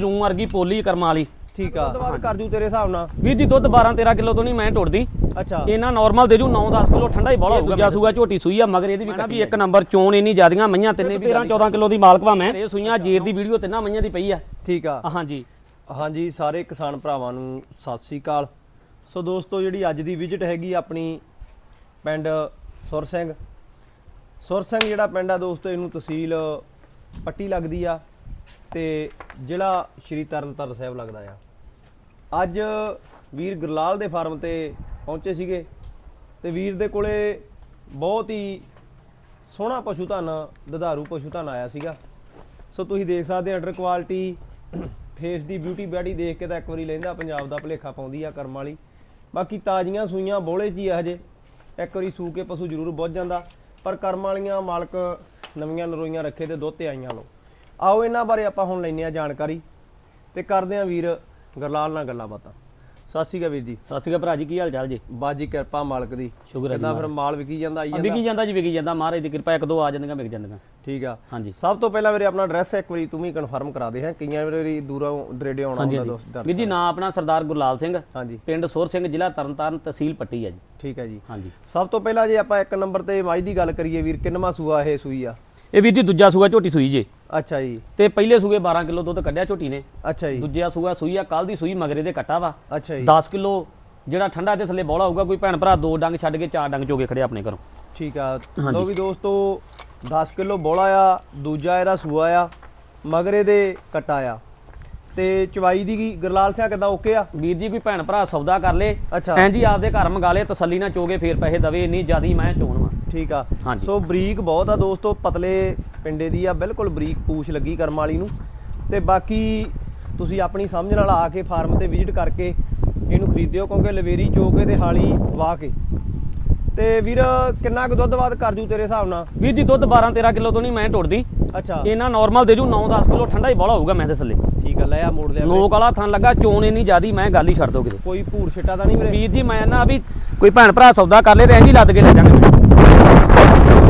Room ਵਰਗੀ ਪੋਲੀ ਕਰਮ ਵਾਲੀ। ਠੀਕ ਆ। ਦੁੱਧ ਬਾਅਦ ਕਰ ਜੂ ਤੇਰੇ ਹਿਸਾਬ ਨਾਲ। ਵੀਰ ਜੀ ਦੁੱਧ 12 13 ਕਿਲੋ ਤੋਂ ਨਹੀਂ ਮੈਂ ਟੁੱਟਦੀ। ਅੱਛਾ। ਇਹਨਾਂ ਨਾਰਮਲ ਦੇ ਜੂ 9 10 ਕਿਲੋ ਠੰਡਾ ਹੀ ਬੜਾ ਹੋਊਗਾ ਦੂਜਾ ਸੂਆ ਝੋਟੀ ਸੂਈ ਆ ਮਗਰ ਇਹਦੀ ਵੀ ਵੀ ਇੱਕ ਨੰਬਰ ਚੋਣ ਇੰਨੀ ਜ਼ਿਆਦੀਆਂ ਮਈਆਂ ਤਿੰਨੇ ਵੀ 13 14 ਕਿਲੋ ਦੀ ਮਾਲਕ ਵਾ ਮੈਂ। ਇਹ ਸੂਈਆਂ ਜੇਰ ਦੀ ਵੀਡੀਓ ਤਿੰਨਾਂ ਮਈਆਂ ਦੀ ਪਈ ਆ। ਠੀਕ ਆ। ਹਾਂਜੀ। ਹਾਂਜੀ ਸਾਰੇ ਕਿਸਾਨ ਭਰਾਵਾਂ ਨੂੰ ਸਤਿ ਸ੍ਰੀ ਅਕਾਲ। ਸੋ ਦੋਸਤੋ ਜਿਹੜੀ ਅੱਜ ਦੀ ਵਿਜ਼ਿਟ ਹੈਗੀ ਆਪਣੀ ਪਿੰਡ ਸੁਰ ਸਿੰਘ। ਸੁਰ ਸਿੰਘ ਜਿਹੜਾ ਪਿੰਡ ਆ ਦੋਸਤੋ ਇਹਨੂੰ ਤਹਿਸੀਲ ਪੱਟੀ ਲੱਗਦੀ ਆ ਤੇ ਜ਼ਿਲ੍ਹਾ ਸ਼੍ਰੀ ਤਰਨਤਾਰਨ ਸਾਹਿਬ ਲੱਗਦਾ ਆ। ਅੱਜ ਵੀਰ ਗੁਰਲਾਲ ਦੇ ਫਾਰਮ ਤੇ ਪਹੁੰਚੇ ਸੀਗੇ ਤੇ ਵੀਰ ਦੇ ਕੋਲੇ ਬਹੁਤ ਹੀ ਸੋਹਣਾ ਪਸ਼ੂ ਧਨ, ਦੁਧਾਰੂ ਪਸ਼ੂ ਧਨ ਆਇਆ ਸੀਗਾ। ਸੋ ਤੁਸੀਂ ਦੇਖ ਸਕਦੇ ਅੰਡਰ ਕੁਆਲਿਟੀ, ਫੇਸ ਦੀ ਬਿਊਟੀ ਬੈਡੀ ਦੇਖ ਕੇ ਤਾਂ ਇੱਕ ਵਾਰੀ ਲੈਂਦਾ, ਪੰਜਾਬ ਦਾ ਭਲੇਖਾ ਪਾਉਂਦੀ ਆ ਕਰਮ ਵਾਲੀ। ਬਾਕੀ ਤਾਜ਼ੀਆਂ ਸੂਈਆਂ ਬੋਲੇ ਜੀ ਹੀ ਆ ਹਜੇ। ਇੱਕ ਵਾਰੀ ਸੂ ਕੇ ਪਸ਼ੂ ਜ਼ਰੂਰ ਬੁੱਝ ਜਾਂਦਾ। ਪਰ ਕਰਮ ਵਾਲੀਆਂ ਮਾਲਕ ਨਵੀਆਂ ਨਰੋਈਆਂ ਰੱਖੇ ਤੇ ਦੁੱਧ ਤੇ ਆਈਆਂ ਲੋ ਆਓ ਇਹਨਾਂ ਬਾਰੇ ਆਪਾਂ ਹੁਣ ਲੈਨੇ ਆ ਜਾਣਕਾਰੀ ਤੇ ਕਰਦੇ ਆ ਵੀਰ ਗਰਲਾਲ ਨਾਲ ਗੱਲਾਂ ਬਾਤਾਂ। ਸਤਿ ਸ਼੍ਰੀ ਅਕਾਲ ਵੀਰ ਜੀ। ਸਤਿ ਸ਼੍ਰੀ ਅਕਾਲ ਭਰਾ ਜੀ ਕੀ ਹਾਲ ਚਾਲ ਜੀ? ਬਾਜੀ ਕਿਰਪਾ ਮਾਲਕ ਦੀ। ਸ਼ੁਕਰ ਹੈ ਜੀ ਫਿਰ ਮਾਲ ਵਿਕੀ ਜਾਂਦਾ ਆਈ ਜਾਂਦਾ ਵਿਕੀ ਜਾਂਦਾ? ਜੀ ਵਿਕੀ ਜਾਂਦਾ। ਮਹਾਰਾਜ ਦੀ ਕਿਰਪਾ ਇੱਕ ਦੋ ਆ ਜਾਂਦੀਆਂ ਵਿਕ ਜਾਂਦੀਆਂ। ਠੀਕ ਆ। ਹਾਂਜੀ। ਸਭ ਤੋਂ ਪਹਿਲਾਂ ਵੀਰੇ ਆਪਣਾ ਐਡਰੈਸ ਇੱਕ ਵਾਰੀ ਤੂੰ ਵੀ ਕਨਫਰਮ ਕਰਾ ਦੇ ਹੈ। ਕਈਆਂ ਵਾਰੀ ਦੂਰੋਂ ਦਰੇਡੇ ਆਉਣਾ ਹੁੰਦਾ ਦੋਸਤ ਵੀਰ ਜੀ ਨਾਂ ਆਪਣਾ ਸਰਦਾਰ ਗੁਰਲਾਲ ਸਿੰਘ। ਹਾਂਜੀ। ਪਿੰਡ ਸੋਰ ਸਿੰਘ ਜ਼ਿਲ੍ਹਾ ਤਰਨਤਾਰਨ ਤਹਿਸੀਲ ਪੱਟੀ ਆ ਜੀ। ਠੀਕ ਹੈ ਜੀ। ਹਾਂਜੀ। ਸਭ ਤੋਂ ਪਹਿਲਾਂ ਜੇ ਆਪਾਂ ਇੱਕ ਨੰਬਰ ਤੇ ਮਾਈ ਦੀ ਗੱਲ ਕਰੀਏ ਵੀਰ ਕਿੰਨਵਾਂ ਸੂਆ ਇਹ ਸੂਈ ਆ? ਇਹ ਵੀਰ ਜੀ ਦੂਜਾ ਸੂਆ ਝੋਟੀ ਸੂਈ ਜੇ। ਅੱਛਾ ਜੀ। ਤੇ ਪਹਿਲੇ ਸੂਏ 12 ਕਿਲੋ ਦੁੱਧ ਕੱਢਿਆ ਝੋਟੀ ਨੇ। ਅੱਛਾ ਜੀ। ਦੂਜਾ ਸੂਆ ਸੂਈ ਆ ਕੱਲ ਦੀ ਸੂਈ ਮਗਰੇ ਦੇ ਕੱਟਾ ਵਾ। ਅੱਛਾ ਜੀ। 10 ਕਿਲੋ ਜਿਹੜਾ ਠੰਡਾ ਦੇ ਥੱਲੇ ਬੋਲਾ ਹੋਊਗਾ ਕੋਈ ਭੈਣ ਭਰਾ ਦੋ ਡੰਗ ਛੱਡ ਕੇ ਚਾਰ ਡੰਗ ਚੋਗੇ ਖੜੇ ਆਪਣੇ ਘਰੋਂ। ਠੀਕ ਆ। ਲੋ ਵੀ ਦੋਸਤੋ 10 ਕਿਲੋ ਬੋਲਾ ਆ ਦੂਜਾ ਇਹਦਾ ਸੂਆ ਆ ਮਗਰੇ ਦੇ ਕਟਾ ਆ। ਤੇ ਚਵਾਈ ਦੀ ਕੀ ਗਰਲਾਲ ਸਿਆ ਕਿਦਾਂ ਓਕੇ ਆ? ਵੀਰ ਜੀ ਕੋਈ ਭੈਣ ਭਰਾ ਸੌਦਾ ਕਰ ਲੇ। ਅੱਛਾ। ਐਂ ਜੀ ਆਪਦੇ ਘਰ ਮੰਗਾ ਲੇ ਤਸੱਲੀ ਨਾਲ ਚੋਗੇ ਫੇਰ ਪੈਸੇ ਦਵੇ ਇੰਨੀ ਜਿਆਦੀ ਮੈਂ ਚੋਣ ਵਾ। ਠੀਕ ਆ। ਹਾਂਜੀ। ਸੋ ਬਰੀਕ ਬਹੁਤ ਆ ਦੋਸਤੋ ਪਤਲੇ ਪਿੰਡੇ ਦੀ ਆ ਬਿਲਕੁਲ ਬਰੀਕ ਪੂਛ ਲੱਗੀ ਕਰਮ ਵਾਲੀ ਨੂੰ। ਤੇ ਬਾਕੀ ਤੁਸੀਂ ਆਪਣੀ ਸਮਝ ਨਾਲ ਆ ਕੇ ਫਾਰਮ ਤੇ ਵਿਜ਼ਿਟ ਕਰਕੇ ਇਹਨੂੰ ਖਰੀਦਿਓ ਕਿਉਂਕਿ ਲਵੇਰੀ ਚੋਕੇ ਤੇ ਹਾਲੀ ਵਾਹ ਕੇ। ਤੇ ਵੀਰ ਕਿੰਨਾ ਕੁ ਦੁੱਧ ਬਾਅਦ ਕਰ ਜੂ ਤੇਰੇ ਹਿਸਾਬ ਨਾਲ? ਵੀਰ ਜੀ ਦੁੱਧ 12 13 ਕਿਲੋ ਤੋਂ ਨਹੀਂ ਮੈਂ ਟੁੱਟਦੀ। ਅੱਛਾ। ਇਹਨਾਂ ਨਾਰਮਲ ਦੇ ਜੂ 9 10 ਕਿਲੋ ਠੰਡਾ ਹੀ ਬੋਲਾ ਹੋਊਗਾ ਮੈਂ ਦੇ ਥੱਲੇ। ਠੀਕ ਆ ਲੈ ਆ ਮੋੜ ਲਿਆ ਵੀਰੇ। ਨੋਕ ਵਾਲਾ ਥਣ ਲੱਗਾ ਚੋਣ ਇੰਨੀ ਜਿਆਦੀ ਮੈਂ ਗੱਲ ਹੀ ਛੱਡ ਦੋ ਕਿਤੇ। ਕੋਈ ਭੂਰ ਛਿੱਟਾ ਤਾਂ ਨਹੀਂ ਵੀਰੇ? ਵੀਰ ਜੀ ਮੈਂ ਨਾ ਵੀ ਕੋਈ ਭੈਣ ਭਰਾ ਸੌਦਾ ਕਰ ਲੇ ਤੇ ਐਂ ਜੀ ਲੱਦ ਕੇ ਲੈ ਜਾਵਾਂਗੇ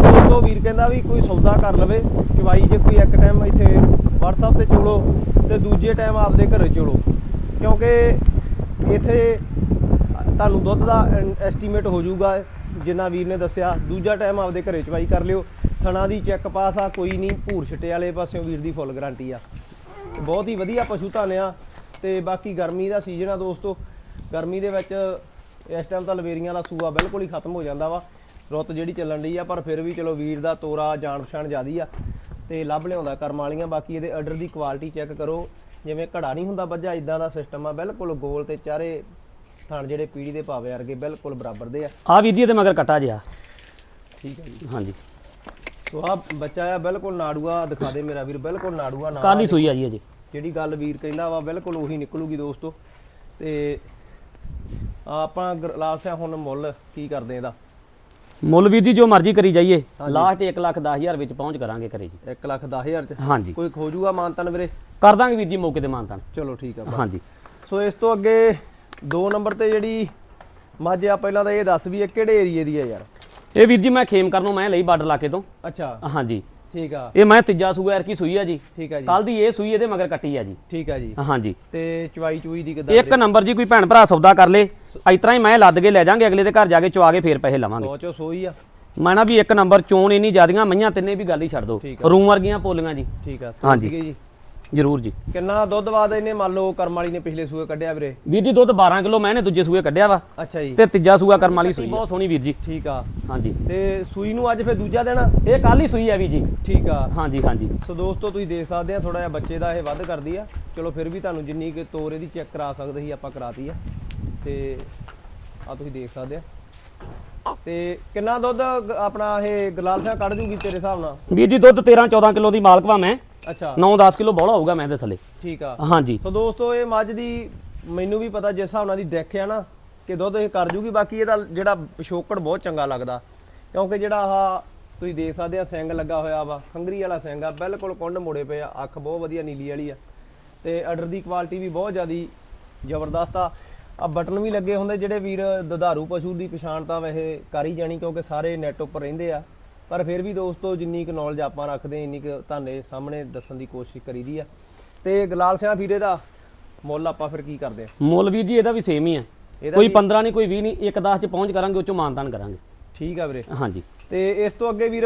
ਦੋਸਤੋ ਵੀਰ ਕਹਿੰਦਾ ਵੀ ਕੋਈ ਸੌਦਾ ਕਰ ਲਵੇ ਜੇ ਕੋਈ ਇੱਕ ਟਾਈਮ ਇੱਥੇ WhatsApp ਤੇ ਚੋਲੋ ਤੇ ਦੂਜੇ ਟਾਈਮ ਆਪਦੇ ਘਰੇ ਚੋਲੋ। ਕਿਉਂਕਿ ਇੱਥੇ ਤੁਹਾਨੂੰ ਦੁੱਧ ਦਾ ਐਸਟੀਮੇਟ ਹੋ ਜਾਊਗਾ ਜਿੰਨਾ ਵੀਰ ਨੇ ਦੱਸਿਆ। ਦੂਜਾ ਟਾਈਮ ਆਪਦੇ ਘਰੇ ਚਵਾਈ ਕਰ ਲਿਓ। ਥਣਾ ਦੀ ਚੈੱਕ ਪਾਸ ਆ ਕੋਈ ਨਹੀਂ ਭੂਰ ਛਿੱਟੇ ਵਾਲੇ ਪਾਸਿਓਂ ਵੀਰ ਦੀ ਫੁੱਲ ਗਾਰੰਟੀ ਆ। ਬਹੁਤ ਹੀ ਵਧੀਆ ਪਸ਼ੂ ਧਨ ਆ ਤੇ ਬਾਕੀ ਗਰਮੀ ਦਾ ਸੀਜ਼ਨ ਆ ਦੋਸਤੋ। ਗਰਮੀ ਦੇ ਵਿੱਚ ਇਸ ਟਾਈਮ ਤਾਂ ਲਵੇਰੀਆਂ ਦਾ ਸੂਆ ਬਿਲਕੁਲ ਹੀ ਖਤਮ ਹੋ ਜਾਂਦਾ ਵਾ। ਰੁੱਤ ਜਿਹੜੀ ਚੱਲਣ ਡਈ ਆ ਪਰ ਫਿਰ ਵੀ ਚਲੋ ਵੀਰ ਦਾ ਤੋਰਾ ਜਾਣ ਪਛਾਣ ਜ਼ਿਆਦੀ ਆ ਤੇ ਲੱਭ ਲਿਆਉਂਦਾ ਕਰਮ ਵਾਲੀਆਂ। ਬਾਕੀ ਇਹਦੇ ਆਰਡਰ ਦੀ ਕੁਆਲਿਟੀ ਚੈੱਕ ਕਰੋ। ਜਿਵੇਂ ਘੜਾ ਨਹੀਂ ਹੁੰਦਾ ਬੱਜਾ ਇਦਾਂ ਦਾ ਸਿਸਟਮ ਆ। ਬਿਲਕੁਲ ਗੋਲ ਤੇ ਚਾਰੇ ਥਣ ਜਿਹੜੇ ਪੀੜੀ ਦੇ ਭਾਵੇਂ ਵਰਗੇ ਬਿਲਕੁਲ ਬਰਾਬਰ ਦੇ ਆ। ਆ ਜੀ ਇਹਦੇ ਮਗਰ ਕੱਟਾ ਜਿਆ ਠੀਕ ਹੈ ਜੀ। ਹਾਂਜੀ। ਸੋ ਆ ਬੱਚਾ ਆ ਬਿਲਕੁਲ ਨਾੜੂਆ ਦਿਖਾ ਦੇ ਮੇਰਾ ਵੀਰ ਬਿਲਕੁਲ ਨਾੜੂਆ ਨਾ ਕੱਲ ਹੀ ਸੂਈ ਆ ਜੀ ਅਜੇ ਜਿਹੜੀ ਗੱਲ ਵੀਰ ਕਹਿੰਦਾ ਵਾ ਬਿਲਕੁਲ ਉਹੀ ਨਿਕਲੂਗੀ ਦੋਸਤੋ। ਤੇ ਆਪਾਂ ਗਲਾਸ ਆ ਹੁਣ ਮੁੱਲ ਕੀ ਕਰਦੇ ਇਹਦਾ? ਮੁੱਲ ਵੀਰ ਜੀ ਜੋ ਮਰਜ਼ੀ ਕਰੀ ਜਾਈਏ। ਲਾਸਟ 1 ਲੱਖ 10000 ਹਜ਼ਾਰ ਵਿੱਚ ਪਹੁੰਚ ਕਰਾਂਗੇ ਕਰੇ ਜੀ। 1 ਲੱਖ 10000 ਚ? ਹਾਂਜੀ। ਕੋਈ ਖੋਜੂਗਾ ਮਾਨਤਨ ਵੀਰੇ? ਕਰ ਦਾਂਗੇ ਵੀਰ ਜੀ ਮੌਕੇ ਤੇ ਮਾਨਤਾਨ। ਚਲੋ ਠੀਕ ਆ ਹਾਂਜੀ। ਸੋ ਇਸ ਤੋਂ ਅੱਗੇ 2 ਨੰਬਰ ਤੇ ਜਿਹੜੀ ਮੱਝ ਆ ਪਹਿਲਾਂ ਤਾਂ ਇਹ ਦੱਸ ਵੀ ਇਹ ਕਿਹੜੇ ਏਰੀਏ ਦੀ ਆ ਯਾਰ? ਇਹ ਵੀਰ ਜੀ ਮੈਂ ਖੇਮ ਕਰਨ ਨੂੰ ਮੈਂ ਲਈ ਬਾਰਡਰ ਇਲਾਕੇ ਤੋਂ। ਅੱਛਾ। ਹਾਂਜੀ। ਠੀਕ ਆ। ਇਹ ਮੈਂ ਤੀਜਾ ਸੂਆ ਐਰ ਕੀ ਸੂਈ ਆ ਜੀ। ਠੀਕ ਆ ਜੀ। ਕੱਲ ਦੀ ਇਹ ਸੂਈ ਇਹਦੇ ਮਗਰ ਕੱਟੀ ਆ ਜੀ। ਠੀਕ ਆ ਜੀ। ਹਾਂਜੀ। ਤੇ ਚਵਾਈ ਚੂਈ ਦੀ ਕਿਦਾਂ ਇੱਕ ਨੰਬਰ ਜੀ ਕੋਈ ਭੈਣ ਭਰਾ ਸੌਦਾ ਕਰ ਲੇ। ਇਸ ਤਰ੍ਹਾਂ ਹੀ ਮੈਂ ਲੱਦ ਕੇ ਲੈ ਜਾਾਂਗੇ ਅਗਲੇ ਦੇ ਘਰ ਜਾ ਕੇ ਚਵਾ ਕੇ ਫੇਰ ਪੈਸੇ ਲਵਾਂਗੇ। ਸੋਚੋ ਸੋਈ ਆ। ਮੈਂ ਨਾ ਵੀ ਇੱਕ ਨੰਬਰ ਚੋਣ ਇੰਨੀ ਜ਼ਿਆਦੀਆਂ ਮਈਆਂ ਤਿੰਨੇ ਵੀ ਗੱਲ ਹੀ ਛੱਡ ਦੋ। ਰੂਮ ਵਰਗੀਆਂ ਪੋਲੀਆਂ ਜੀ। ਠੀਕ ਆ। ਹਾਂਜੀ। ਠੀਕ ਹੈ ਜੀ। ਜਰੂਰ ਜੀ। ਕਿੰਨਾ ਦੁੱਧ ਬਾਅਦ ਇਹਨੇ ਮੰਨ ਲਓ ਕਰਮ ਵਾਲੀ ਨੇ ਪਿਛਲੇ ਸੂਏ ਕੱਢਿਆ ਵੀਰੇ। ਵੀਰ ਜੀ ਦੁੱਧ 12 ਕਿਲੋ ਮੈਂ ਨੇ ਦੂਜੇ ਸੂਏ ਕੱਢਿਆ ਵਾ। ਅੱਛਾ ਜੀ। ਤੇ ਤੀਜਾ ਸੂਆ ਕਰਮ ਵਾਲੀ ਸੂਈ ਬਹੁਤ ਸੋਹਣੀ ਵੀਰ ਜੀ। ਠੀਕ ਆ। ਹਾਂਜੀ। ਤੇ ਸੂਈ ਨੂੰ ਅੱਜ ਫਿਰ ਦੂਜਾ ਦੇਣਾ ਇਹ ਕੱਲ ਹੀ ਸੂਈ ਆ ਵੀ ਜੀ। ਠੀਕ ਆ। ਹਾਂਜੀ ਹਾਂਜੀ। ਸੋ ਦੋਸਤੋ ਤੁਸੀਂ ਦੇਖ ਸਕਦੇ ਆ ਥੋੜਾ ਜਿਹਾ ਬੱਚੇ ਦਾ ਇਹ ਵੱਧ ਕਰਦੀ ਆ। ਚਲੋ ਫਿਰ ਵੀ ਤੁਹਾਨੂੰ ਜਿੰਨੀ ਕਿ ਤੋਰ ਇਹਦੀ ਚੈੱਕ ਕਰਾ ਸਕਦੇ ਸੀ ਆਪਾਂ ਕਰਾਤੀ ਆ। ਤੇ ਆ ਤੁਸੀਂ ਦੇਖ ਸਕਦੇ ਆ। ਤੇ ਕਿੰਨਾ ਦੁੱਧ ਆਪਣਾ ਇਹ ਗਲਾਲ ਸਿਆ ਕੱਢ ਜੂਗੀ ਤੇਰੇ ਹਿਸਾਬ ਨਾਲ? ਵੀਰ ਜੀ ਦੁੱਧ 13 14 ਕਿਲੋ ਦੀ ਮਾਲਕ ਵਾ ਮੈਂ। ਅੱਛਾ। 9 10 ਕਿਲੋ ਬੋਲਾ ਹੋਊਗਾ ਮੈਂ ਦੇ ਥੱਲੇ। ਠੀਕ ਆ। ਹਾਂਜੀ। ਸੋ ਦੋਸਤੋ ਇਹ ਮੱਝ ਦੀ ਮੈਨੂੰ ਵੀ ਪਤਾ ਜਿਸ ਹਿਸਾਬ ਨਾਲ ਦੀ ਦੇਖਿਆ ਨਾ ਕਿ ਦੁੱਧ ਇਹ ਕਰ ਜੂਗੀ ਬਾਕੀ ਇਹਦਾ ਜਿਹੜਾ ਪਿਛੋਕੜ ਬਹੁਤ ਚੰਗਾ ਲੱਗਦਾ। ਕਿਉਂਕਿ ਜਿਹੜਾ ਆਹ ਤੁਸੀਂ ਦੇਖ ਸਕਦੇ ਆ ਸਿੰਗ ਲੱਗਾ ਹੋਇਆ ਵਾ ਖੰਗਰੀ ਵਾਲਾ ਸਿੰਗ ਆ ਬਿਲਕੁਲ ਕੁੰਡ ਮੋੜੇ ਪਏ ਆ ਅੱਖ ਬਹੁਤ ਵਧੀਆ ਨੀਲੀ ਵਾਲੀ ਆ। ਤੇ ਆਰਡਰ ਦੀ ਕੁਆਲਿਟੀ ਵੀ ਬਹੁਤ ਜ਼ਿਆਦੀ ਜ਼ਬਰਦਸਤ ਆ। ਆ ਬਟਨ ਵੀ ਲੱਗੇ ਹੁੰਦੇ ਜਿਹੜੇ ਵੀਰ ਦੁਧਾਰੂ ਪਸ਼ੂ ਦੀ ਪਛਾਣ ਤਾਂ ਵੈਸੇ ਕਰ ਹੀ ਜਾਣੀ ਕਿਉਂਕਿ ਸਾਰੇ ਨੈਟ ਉੱਪਰ ਰਹਿੰਦੇ ਆ। ਪਰ ਫਿਰ ਵੀ ਦੋਸਤੋ ਜਿੰਨੀ ਕੁ ਨੌਲੇਜ ਆਪਾਂ ਰੱਖਦੇ ਇੰਨੀ ਕੁ ਤੁਹਾਡੇ ਸਾਹਮਣੇ ਦੱਸਣ ਦੀ ਕੋਸ਼ਿਸ਼ ਕਰੀਦੀ ਆ। ਤੇ ਗਲਾਲ ਸਿਆਂ ਵੀਰੇ ਦਾ ਮੁੱਲ ਆਪਾਂ ਫਿਰ ਕੀ ਕਰਦੇ ਆ ਮੁੱਲ ਵੀਰ ਜੀ ਇਹਦਾ ਵੀ ਸੇਮ ਹੀ ਆ ਕੋਈ ਵੀ- 15 ਨਹੀਂ ਕੋਈ 20 ਨਹੀਂ 1 10 ਚ ਪਹੁੰਚ ਕਰਾਂਗੇ ਉਹ ਚੋਂ ਮਾਨਤਾਨ ਕਰਾਂਗੇ। ਠੀਕ ਆ ਵੀਰੇ। ਹਾਂਜੀ। ਤੇ ਇਸ ਤੋਂ ਅੱਗੇ ਵੀਰ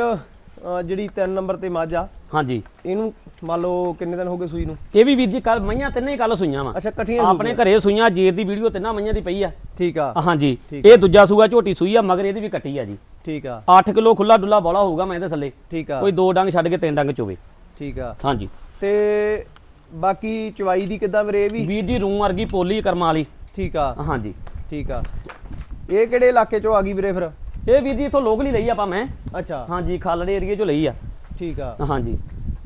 ਜਿਹੜੀ 3 ਨੰਬਰ ਤੇ ਮੱਝ ਹਾਂਜੀ। ਇਹਨੂੰ ਮੰਨ ਲਓ ਕਿੰਨੇ ਦਿਨ ਹੋ ਗਏ ਸੂਈ ਨੂੰ? ਇਹ ਵੀ ਵੀਰ ਜੀ ਕੱਲ ਮਈਆਂ ਤਿੰਨੇ ਕੱਲ ਸੂਈਆਂ ਵਾ। ਅੱਛਾ ਇਕੱਠੀਆਂ ਆਪਣੇ ਘਰੇ ਸੂਈਆਂ ਜੇਰ ਦੀ ਵੀਡੀਓ ਤਿੰਨਾਂ ਮਈਆਂ ਦੀ ਪਈ ਆ। ਠੀਕ ਆ। ਹਾਂਜੀ। ਇਹ ਦੂਜਾ ਸੂਆ ਝੋਟੀ ਸੂਈ ਆ ਮਗਰ ਇਹਦੀ ਵੀ ਕੱਟੀ ਆ ਜੀ। ਠੀਕ ਆ। 8 ਕਿਲੋ ਖੁੱਲਾ ਡੁੱਲਾ ਬੋਲਾ ਹੋਊਗਾ ਮੈਂ ਇਹਦੇ ਥੱਲੇ। ਠੀਕ ਆ। ਕੋਈ ਦੋ ਡੰਗ ਛੱਡ ਕੇ ਤਿੰਨ ਡੰਗ ਚੋਵੇ। ਠੀਕ ਆ। ਹਾਂਜੀ। ਤੇ ਬਾਕੀ ਚਵਾਈ ਦੀ ਕਿੱਦਾਂ ਵੀਰੇ ਵੀ? ਵੀਰ ਜੀ ਰੂਮ ਵਰਗੀ ਪੋਲੀ ਕਰਮਾਂ ਵਾਲੀ। ਠੀਕ ਆ। ਹਾਂਜੀ। ਠੀਕ ਆ। ਇਹ ਕਿਹੜੇ ਇਲਾਕੇ ਚੋਂ ਆ ਗਈ ਵੀਰੇ ਫਿਰ? ਇਹ ਵੀਰ ਜੀ ਇਥੋਂ ਲੋਕਲ ਹੀ ਲਈ ਆਪਾਂ ਮੈਂ। ਅੱਛਾ। ਹਾਂਜੀ ਖਾਲੜੇ ਏਰੀਏ ਚੋਂ ਲਈ ਆ। ਠੀਕ ਆ। ਹਾਂਜੀ।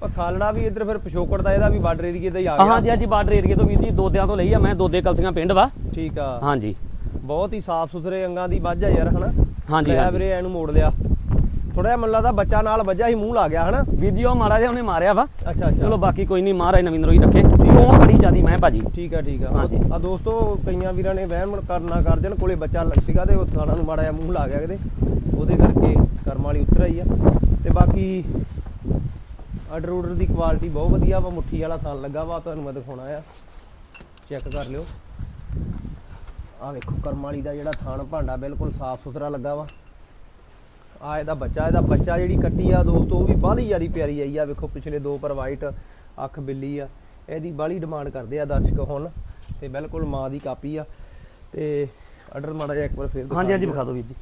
ਪਰ ਖਾਲੜਾ ਵੀ ਇੱਧਰ ਫਿਰ ਪਿਛੋਕੜ ਦਾ ਇਹਦਾ ਵੀ ਬਾਰਡਰ ਏਰੀਏ ਦਾ ਹੀ ਆ ਗਿਆ। ਹਾਂਜੀ ਹਾਂਜੀ ਬਾਰਡਰ ਏਰੀਏ ਤੋਂ ਵੀਰ ਜੀ ਦੋਦਿਆਂ ਤੋਂ ਲਈ ਆ ਮੈਂ ਦੋਦੇ ਕਲਸੀਆਂ ਪਿੰਡ ਵਾ। ਠੀਕ ਆ। ਹਾਂਜੀ। ਬਹੁਤ ਹੀ ਸਾਫ਼ ਸੁਥਰੇ ਅੰਗਾਂ ਦੀ ਆ ਯਾਰ ਹਨਾ? ਹਾਂਜੀ ਹਾਂਜੀ। ਵੀਰੇ ਇਹਨੂੰ ਮੋੜ ਲਿਆ। ਥੋੜਾ ਜਿਹਾ ਮੱਲਾ ਦਾ ਬੱਚਾ ਨਾਲ ਵੱਜਾ ਹੀ ਮੂੰਹ ਲਾ ਗਿਆ ਹਨਾ? ਉਹ ਮਾਰਾ ਜਿਹਾ ਉਹਨੇ ਮਾਰਿਆ ਵਾ। ਅੱਛਾ ਅੱਛਾ। ਚਲੋ ਬਾਕੀ ਕੋਈ ਨਹੀਂ ਮਹਾਰਾਜ ਨਵਿੰਦਰ ਹੀ। ਰੱਖੇ ਉਹ ਬੜੀ ਜਿਆਦੀ ਮੈਂ ਭਾਜੀ। ਠੀਕ ਆ ਠੀਕ ਆ ਹਾਂਜੀ। ਆ ਦੋਸਤੋ ਕਈਆਂ ਵੀਰਾਂ ਨੇ ਵਹਿਮ ਕਰਨਾ ਕਰ ਜਨ ਕੋਲੇ ਬੱਚਾ ਲੱਗ ਸੀਗਾ ਤੇ ਉਹ ਥਾਣਾ ਨੂੰ ਮਾੜਾ ਜਿਹਾ ਮੂੰਹ ਲਾ ਗਿਆ ਕਿਤੇ। ਉਹਦੇ ਕਰਕੇ ਕਰਮ ਵਾਲੀ ਉਤਰ ਆਈ ਆ। ਤੇ ਬਾਕੀ ਆਰਡਰ ਆਰਡਰ ਦੀ ਕੁਆਲਿਟੀ ਬਹੁਤ ਵਧੀਆ ਵਾ ਮੁੱਠੀ ਵਾਲਾ ਥਾਨ ਲੱਗਾ ਵਾ ਤੁਹਾਨੂੰ ਮੈਂ ਦਿਖਾਉਣਾ ਆ। ਚੈੱਕ ਕਰ ਲਿਓ। ਆ ਵੇਖੋ ਕਰਮ ਵਾਲੀ ਦਾ ਜਿਹੜਾ ਥਾਨ ਭਾਂਡਾ ਬਿਲਕੁਲ ਸਾਫ਼ ਸੁਥਰਾ ਲੱਗਾ ਵਾ। ਆ ਇਹਦਾ ਬੱਚਾ ਇਹਦਾ ਬੱਚਾ ਜਿਹੜੀ ਕੱਟੀ ਆ ਦੋਸਤੋ ਉਹ ਵੀ ਬਾਹਲੀ ਜਿਆਦੀ ਪਿਆਰੀ ਆਈ ਆ। ਵੇਖੋ ਪਿਛਲੇ ਦੋ ਪਰ ਵਾਈਟ ਅੱਖ ਬਿੱਲੀ ਆ। ਇਹਦੀ ਬਾਹਲੀ ਡਿਮਾਂਡ ਕਰਦੇ ਆ ਦਰਸ਼ਕ ਹੁਣ ਤੇ ਬਿਲਕੁਲ ਮਾਂ ਦੀ ਕਾਪੀ ਆ। ਤੇ ਆਰਡਰ ਮਾੜਾ ਜਿਹਾ ਇੱਕ ਵਾਰ ਫੇਰ ਹਾਂਜੀ ਹਾਂਜੀ। ਵਿਖਾ ਦਿਓ ਵੀਰ ਜੀ।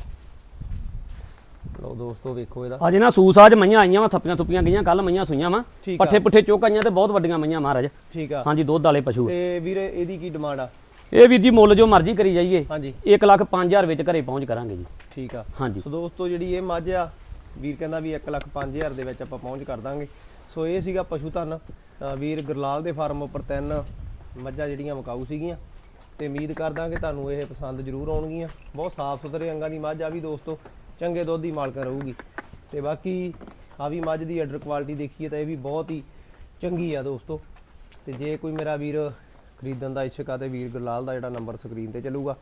ਲਓ ਦੋਸਤੋ ਵੇਖੋ ਇਹਦਾ। ਅੱਜ ਨਾ ਸੂਸਾਜ ਮਈਆਂ ਆਈਆਂ ਵਾ ਥੱਪੀਆਂ ਥੁੱਪੀਆਂ ਗਈਆਂ ਕੱਲ ਮਈਆਂ ਸੂਈਆਂ ਵਾ। ਪੱਠੇ ਪੁੱਠੇ ਚੁੱਕ ਆਈਆਂ ਤੇ ਬਹੁਤ ਵੱਡੀਆਂ ਮਈਆਂ ਮਹਾਰਾਜ। ਠੀਕ ਆ। ਹਾਂਜੀ ਦੁੱਧ ਵਾਲੇ ਪਸ਼ੂ। ਤੇ ਵੀਰੇ ਇਹਦੀ ਕੀ ਡਿਮਾਂਡ ਆ? ਇਹ ਵੀਰ ਜੀ ਮੁੱਲ ਜੋ ਮਰਜ਼ੀ ਕਰੀ ਜਾਈਏ। ਹਾਂਜੀ। 1 ਲੱਖ 5000 ਵਿੱਚ ਘਰੇ ਪਹੁੰਚ ਕਰਾਂਗੇ ਜੀ। ਠੀਕ ਆ। ਹਾਂਜੀ। ਸੋ ਦੋਸਤੋ ਜਿਹੜੀ ਇਹ ਮੱਝ ਆ ਵੀਰ ਕਹਿੰਦਾ ਵੀ 1 ਲੱਖ 5000 ਦੇ ਵਿੱਚ ਆਪਾਂ ਪਹੁੰਚ ਕਰ ਦਾਂਗੇ। ਸੋ ਇਹ ਸੀਗਾ ਪਸ਼ੂ ਧਨ ਵੀਰ ਗੁਰਲਾਲ ਦੇ ਫਾਰਮ ਉੱਪਰ ਤਿੰਨ ਮੱਝਾਂ ਜਿਹੜੀਆਂ ਮਕਾਊ ਸੀਗੀਆਂ। ਤੇ ਉਮੀਦ ਕਰਦਾ ਕਿ ਤੁਹਾਨੂੰ ਇਹ ਪਸੰਦ ਜ਼ਰੂਰ ਆਉਣਗੀਆਂ। ਬਹੁਤ ਸਾਫ਼ ਸੁਥਰੇ ਅੰਗਾਂ ਦੀ ਮੱਝ ਆ ਵੀ ਦੋਸਤੋ ਚੰਗੇ ਦੁੱਧ ਦੀ ਮਾਲਕ ਰਹੂਗੀ। ਤੇ ਬਾਕੀ ਆ ਵੀ ਮੱਝ ਦੀ ਆਰਡਰ ਕੁਆਲਿਟੀ ਦੇਖੀਏ ਤਾਂ ਇਹ ਵੀ ਬਹੁਤ ਹੀ ਚੰਗੀ ਆ ਦੋਸਤੋ। ਤੇ ਜੇ ਕੋਈ ਮੇਰਾ ਵੀਰ ਖਰੀਦਣ ਦਾ ਇੱਛੁਕ ਆ ਤੇ ਵੀਰ ਗੁਰਲਾਲ ਦਾ ਜਿਹੜਾ ਨੰਬਰ ਸਕਰੀਨ ਤੇ ਚੱਲੂਗਾ।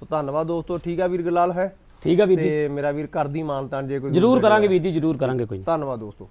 ਸੋ ਧੰਨਵਾਦ ਦੋਸਤੋ ਠੀਕ ਆ ਵੀਰ ਗੁਰਲਾਲ ਹੈ? ਠੀਕ ਆ ਵੀਰ ਜੀ। ਤੇ ਮੇਰਾ ਵੀਰ ਕਰਦੀ ਮਾਨਤਾਨ ਜੇ ਕੋਈ ਜਰੂਰ ਕਰਾਂਗੇ ਵੀਰ ਜੀ ਜਰੂਰ ਕਰਾਂਗੇ ਕੋਈ। ਧੰਨਵਾਦ ਦੋਸਤੋ।